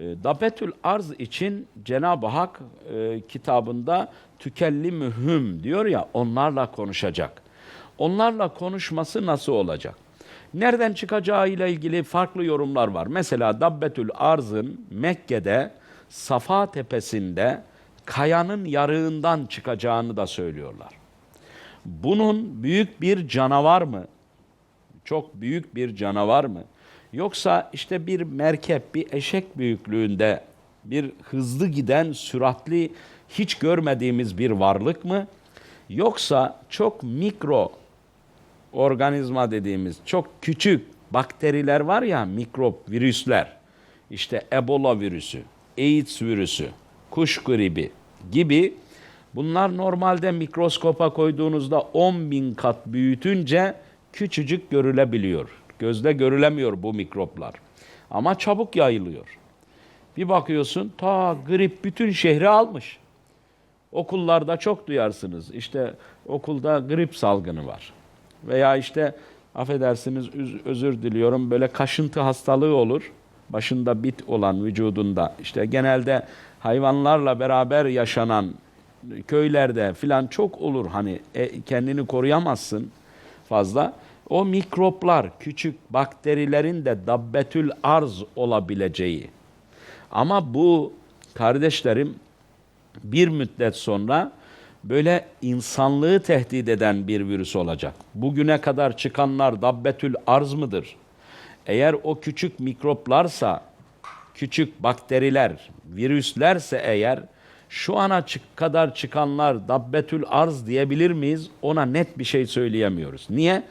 E, Dabetül arz için Cenab-ı Hak e, kitabında tükelli mühüm diyor ya onlarla konuşacak. Onlarla konuşması nasıl olacak? Nereden çıkacağı ile ilgili farklı yorumlar var. Mesela Dabbetül Arz'ın Mekke'de Safa tepesinde kayanın yarığından çıkacağını da söylüyorlar. Bunun büyük bir canavar mı? Çok büyük bir canavar mı? Yoksa işte bir merkep, bir eşek büyüklüğünde bir hızlı giden, süratli, hiç görmediğimiz bir varlık mı? Yoksa çok mikro organizma dediğimiz çok küçük bakteriler var ya, mikrop, virüsler. İşte Ebola virüsü, AIDS virüsü, kuş gribi gibi bunlar normalde mikroskopa koyduğunuzda 10 bin kat büyütünce küçücük görülebiliyor. Gözle görülemiyor bu mikroplar. Ama çabuk yayılıyor. Bir bakıyorsun ta grip bütün şehri almış. Okullarda çok duyarsınız. İşte okulda grip salgını var. Veya işte affedersiniz özür diliyorum böyle kaşıntı hastalığı olur. Başında bit olan vücudunda. İşte genelde hayvanlarla beraber yaşanan köylerde filan çok olur hani e, kendini koruyamazsın fazla. O mikroplar, küçük bakterilerin de dabbetül arz olabileceği. Ama bu kardeşlerim bir müddet sonra böyle insanlığı tehdit eden bir virüs olacak. Bugüne kadar çıkanlar dabbetül arz mıdır? Eğer o küçük mikroplarsa, küçük bakteriler, virüslerse eğer şu ana kadar çıkanlar dabbetül arz diyebilir miyiz? Ona net bir şey söyleyemiyoruz. Niye?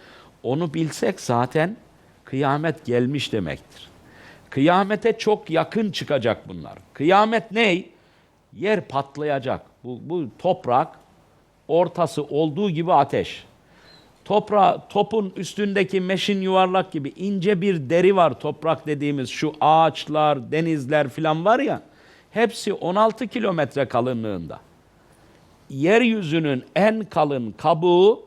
Onu bilsek zaten kıyamet gelmiş demektir. Kıyamete çok yakın çıkacak bunlar. Kıyamet ne? Yer patlayacak. Bu, bu toprak ortası olduğu gibi ateş. Toprağı, topun üstündeki meşin yuvarlak gibi ince bir deri var toprak dediğimiz şu ağaçlar, denizler filan var ya. Hepsi 16 kilometre kalınlığında. Yeryüzünün en kalın kabuğu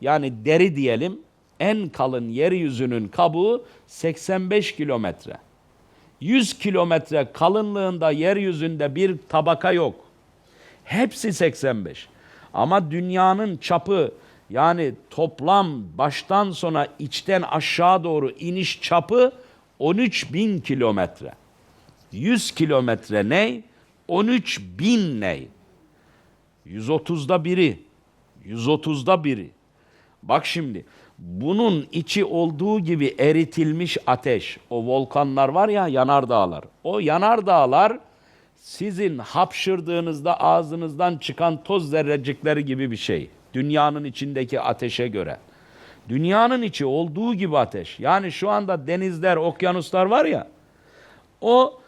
yani deri diyelim en kalın yeryüzünün kabuğu 85 kilometre. 100 kilometre kalınlığında yeryüzünde bir tabaka yok. Hepsi 85. Ama dünyanın çapı yani toplam baştan sona içten aşağı doğru iniş çapı 13 bin kilometre. 100 kilometre ne? 13 bin ne? 130'da biri. 130'da biri. Bak şimdi bunun içi olduğu gibi eritilmiş ateş. O volkanlar var ya yanardağlar. O yanardağlar sizin hapşırdığınızda ağzınızdan çıkan toz zerrecikleri gibi bir şey. Dünyanın içindeki ateşe göre. Dünyanın içi olduğu gibi ateş. Yani şu anda denizler, okyanuslar var ya. O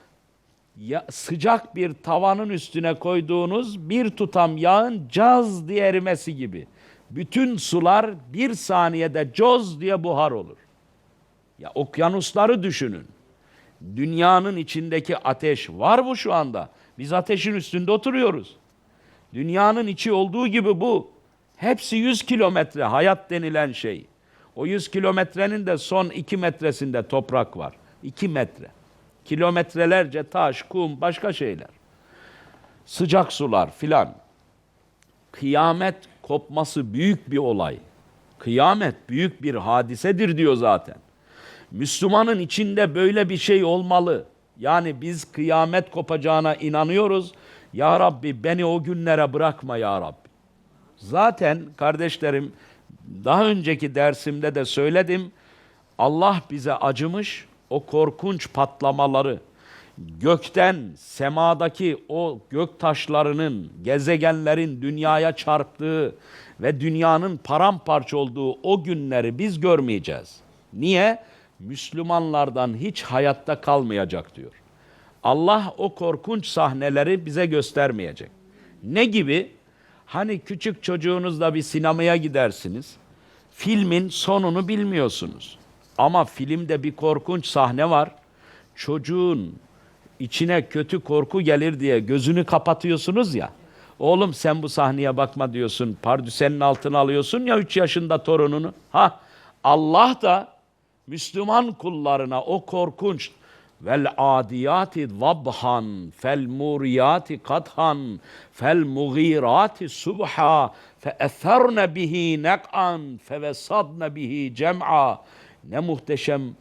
ya, sıcak bir tavanın üstüne koyduğunuz bir tutam yağın caz diye erimesi gibi. Bütün sular bir saniyede coz diye buhar olur. Ya okyanusları düşünün. Dünyanın içindeki ateş var bu şu anda. Biz ateşin üstünde oturuyoruz. Dünyanın içi olduğu gibi bu. Hepsi 100 kilometre hayat denilen şey. O 100 kilometrenin de son 2 metresinde toprak var. 2 metre. Kilometrelerce taş, kum, başka şeyler. Sıcak sular filan. Kıyamet kopması büyük bir olay. Kıyamet büyük bir hadisedir diyor zaten. Müslümanın içinde böyle bir şey olmalı. Yani biz kıyamet kopacağına inanıyoruz. Ya Rabbi beni o günlere bırakma ya Rabbi. Zaten kardeşlerim daha önceki dersimde de söyledim. Allah bize acımış o korkunç patlamaları gökten semadaki o gök taşlarının gezegenlerin dünyaya çarptığı ve dünyanın paramparça olduğu o günleri biz görmeyeceğiz. Niye? Müslümanlardan hiç hayatta kalmayacak diyor. Allah o korkunç sahneleri bize göstermeyecek. Ne gibi? Hani küçük çocuğunuzla bir sinemaya gidersiniz. Filmin sonunu bilmiyorsunuz. Ama filmde bir korkunç sahne var. Çocuğun içine kötü korku gelir diye gözünü kapatıyorsunuz ya. Oğlum sen bu sahneye bakma diyorsun. Pardüsenin altına alıyorsun ya 3 yaşında torununu. Ha Allah da Müslüman kullarına o korkunç vel adiyati zabhan fel muriyati kathan fel mughirati subha fe etherne bihi nek'an fe vesadne bihi cem'a ne muhteşem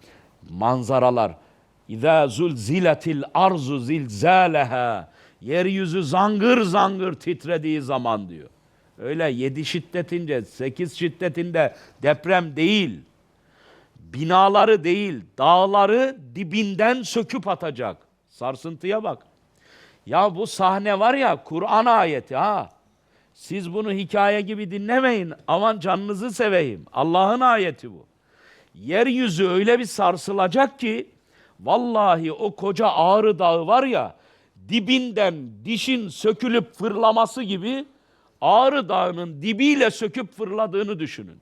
manzaralar İza zulziletil arzu zilzaleha yeryüzü zangır zangır titrediği zaman diyor. Öyle yedi şiddetince, sekiz şiddetinde deprem değil binaları değil, dağları dibinden söküp atacak. Sarsıntıya bak. Ya bu sahne var ya Kur'an ayeti ha. Siz bunu hikaye gibi dinlemeyin. Aman canınızı seveyim. Allah'ın ayeti bu. Yeryüzü öyle bir sarsılacak ki vallahi o koca Ağrı Dağı var ya dibinden dişin sökülüp fırlaması gibi Ağrı Dağı'nın dibiyle söküp fırladığını düşünün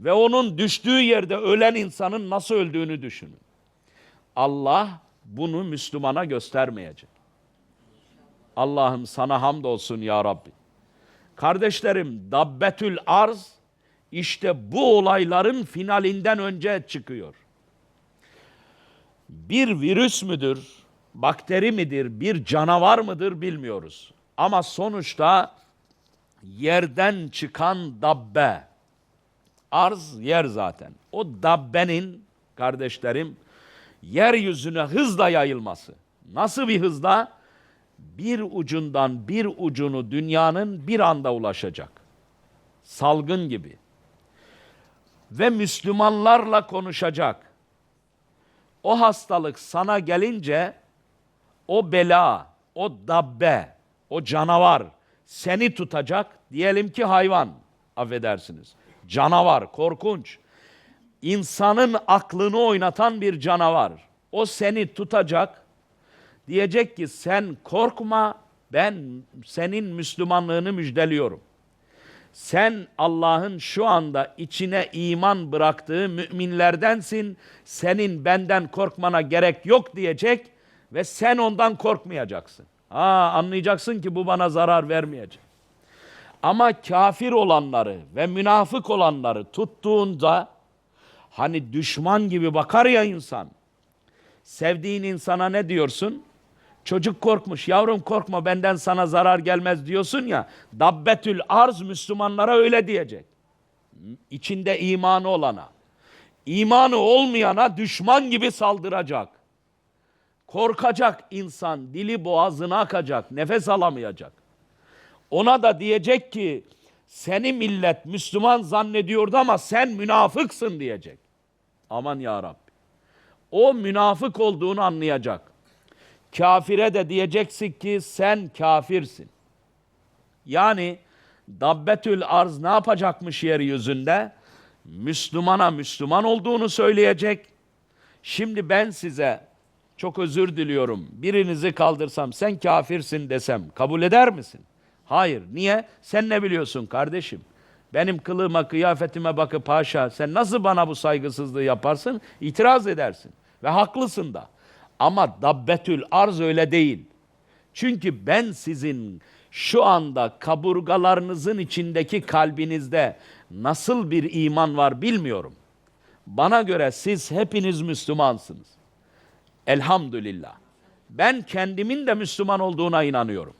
ve onun düştüğü yerde ölen insanın nasıl öldüğünü düşünün. Allah bunu Müslümana göstermeyecek. Allah'ım sana hamdolsun ya Rabbi. Kardeşlerim, Dabbetül Arz işte bu olayların finalinden önce çıkıyor. Bir virüs müdür, bakteri midir, bir canavar mıdır bilmiyoruz. Ama sonuçta yerden çıkan dabbe, Arz yer zaten. O dabbenin kardeşlerim yeryüzüne hızla yayılması. Nasıl bir hızla? Bir ucundan bir ucunu dünyanın bir anda ulaşacak. Salgın gibi. Ve Müslümanlarla konuşacak. O hastalık sana gelince o bela, o dabbe, o canavar seni tutacak. Diyelim ki hayvan, affedersiniz canavar, korkunç. İnsanın aklını oynatan bir canavar. O seni tutacak. Diyecek ki sen korkma ben senin Müslümanlığını müjdeliyorum. Sen Allah'ın şu anda içine iman bıraktığı müminlerdensin. Senin benden korkmana gerek yok diyecek ve sen ondan korkmayacaksın. Aa anlayacaksın ki bu bana zarar vermeyecek. Ama kafir olanları ve münafık olanları tuttuğunda hani düşman gibi bakar ya insan. Sevdiğin insana ne diyorsun? Çocuk korkmuş, yavrum korkma benden sana zarar gelmez diyorsun ya. Dabbetül arz Müslümanlara öyle diyecek. İçinde imanı olana. İmanı olmayana düşman gibi saldıracak. Korkacak insan, dili boğazına akacak, nefes alamayacak. Ona da diyecek ki seni millet Müslüman zannediyordu ama sen münafıksın diyecek. Aman ya Rabbi. O münafık olduğunu anlayacak. Kafire de diyeceksin ki sen kafirsin. Yani Dabbetül Arz ne yapacakmış yeryüzünde? Müslümana Müslüman olduğunu söyleyecek. Şimdi ben size çok özür diliyorum. Birinizi kaldırsam sen kafirsin desem kabul eder misin? Hayır. Niye? Sen ne biliyorsun kardeşim? Benim kılığıma, kıyafetime bakıp haşa sen nasıl bana bu saygısızlığı yaparsın? İtiraz edersin. Ve haklısın da. Ama dabbetül arz öyle değil. Çünkü ben sizin şu anda kaburgalarınızın içindeki kalbinizde nasıl bir iman var bilmiyorum. Bana göre siz hepiniz Müslümansınız. Elhamdülillah. Ben kendimin de Müslüman olduğuna inanıyorum.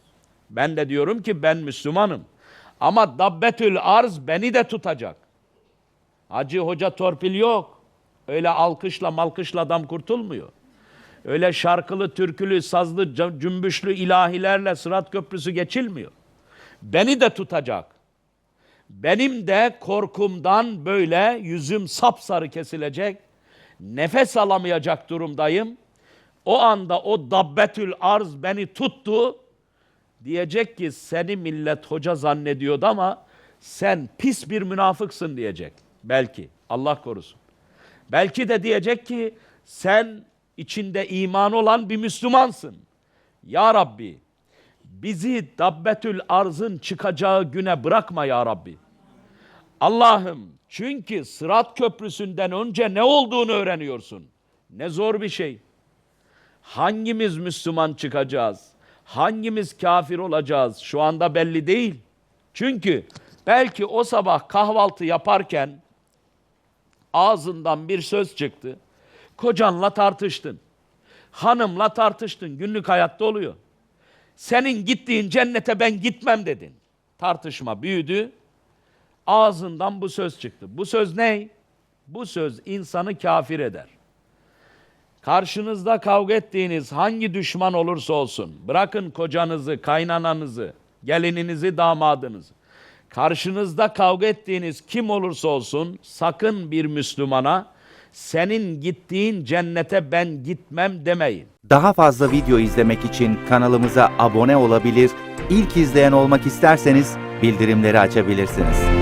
Ben de diyorum ki ben Müslümanım. Ama dabbetül arz beni de tutacak. Hacı hoca torpil yok. Öyle alkışla malkışla adam kurtulmuyor. Öyle şarkılı, türkülü, sazlı, cümbüşlü ilahilerle sırat köprüsü geçilmiyor. Beni de tutacak. Benim de korkumdan böyle yüzüm sapsarı kesilecek. Nefes alamayacak durumdayım. O anda o dabbetül arz beni tuttu Diyecek ki seni millet hoca zannediyordu ama sen pis bir münafıksın diyecek. Belki. Allah korusun. Belki de diyecek ki sen içinde iman olan bir Müslümansın. Ya Rabbi bizi dabbetül arzın çıkacağı güne bırakma ya Rabbi. Allah'ım çünkü sırat köprüsünden önce ne olduğunu öğreniyorsun. Ne zor bir şey. Hangimiz Müslüman çıkacağız? hangimiz kafir olacağız şu anda belli değil. Çünkü belki o sabah kahvaltı yaparken ağzından bir söz çıktı. Kocanla tartıştın. Hanımla tartıştın. Günlük hayatta oluyor. Senin gittiğin cennete ben gitmem dedin. Tartışma büyüdü. Ağzından bu söz çıktı. Bu söz ne? Bu söz insanı kafir eder. Karşınızda kavga ettiğiniz hangi düşman olursa olsun, bırakın kocanızı, kaynananızı, gelininizi, damadınızı. Karşınızda kavga ettiğiniz kim olursa olsun, sakın bir Müslümana senin gittiğin cennete ben gitmem demeyin. Daha fazla video izlemek için kanalımıza abone olabilir, ilk izleyen olmak isterseniz bildirimleri açabilirsiniz.